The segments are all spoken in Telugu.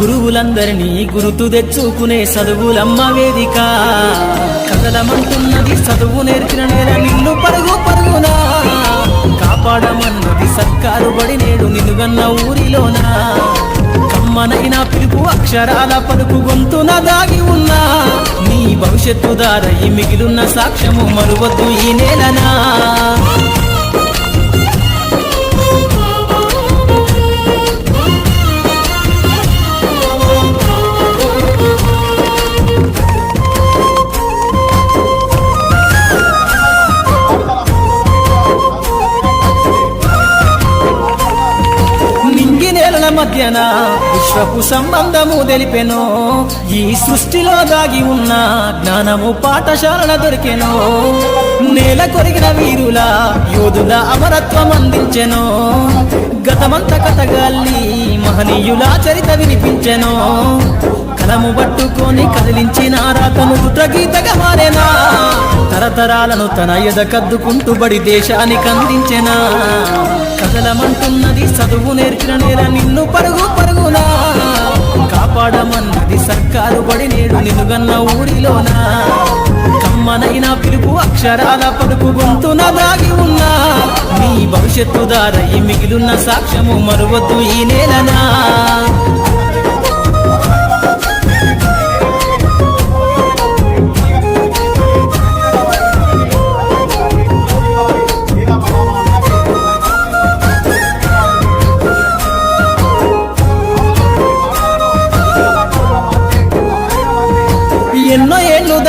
గురువులందరినీ గురుతు తెచ్చుకునే చదువులమ్మ వేదిక. కదలమంటున్నది చదువు నేర్చిన నేల నిన్ను పరుగు పరుగునా. కాపాడమన్నది సర్కారు బడి నేడు నిలుగన్న ఊరిలోనా. కమ్మనైన పిలుపు అక్షరాల పలుకు గొంతున దాగి ఉన్నా. నీ భవిష్యత్తు దారై మిగిలిన సాక్ష్యము మరువద్దు ఈ నేలనా. మధ్యన విశ్వపు సంబంధము తెలిపెను. ఈ సృష్టిలో దాగి ఉన్న జ్ఞానము పాఠశాలల దొరికెను. నేల కొరిగిన వీరుల యోధుల అమరత్వం అందించెను. గతమంత కథగాల్లి మహనీయుల చరిత వినిపించెను. కలము పట్టుకొని కదిలించిన రాతను గీతగా మారేనా. తరతరాలను తన ఎద కద్దుకుంటూ బడి దేశానికి అందించెనా కదలమంటున్నది చదువు నేర్చిన నేల నిన్ను పరుగు పరుగునా? కాపాడమన్నది సర్కారు బడి నేడు నిన్నుగన్న ఊరిలోనా? కమ్మనైన పిలుపు అక్షరాల పలుకు గొంతున దాగి ఉన్నా? నీ భవిష్యత్తు దారై మిగిలిన సాక్ష్యము మరువద్దు ఈ నేలనా?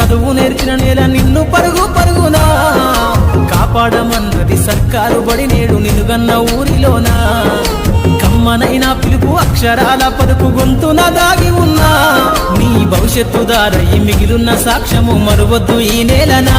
చదువు నేర్చిన నేల నిన్ను పరుగు పరుగునా. కాపాడమన్నది సర్కారు బడి నేడు నిలుగన్న ఊరిలోనా. కమ్మనైనా పిలుపు అక్షరాల పలుపు గొంతున దాగి ఉన్నా. నీ భవిష్యత్తు దారై మిగిలిన సాక్ష్యము మరువద్దు ఈ నేలనా.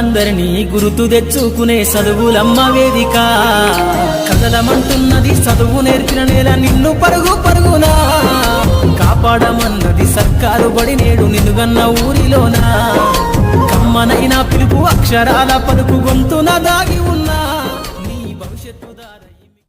మనుషులందరినీ గురుతు తెచ్చుకునే చదువులమ్మ వేదిక. కదలమంటున్నది చదువు నేర్పిన నేల నిన్ను పరుగు పరుగునా. కాపాడమన్నది సర్కారు బడి నేడు నిన్నుగన్న ఊరిలోనా. కమ్మనైనా పిలుపు అక్షరాల పలుకు గొంతున దాగి ఉన్న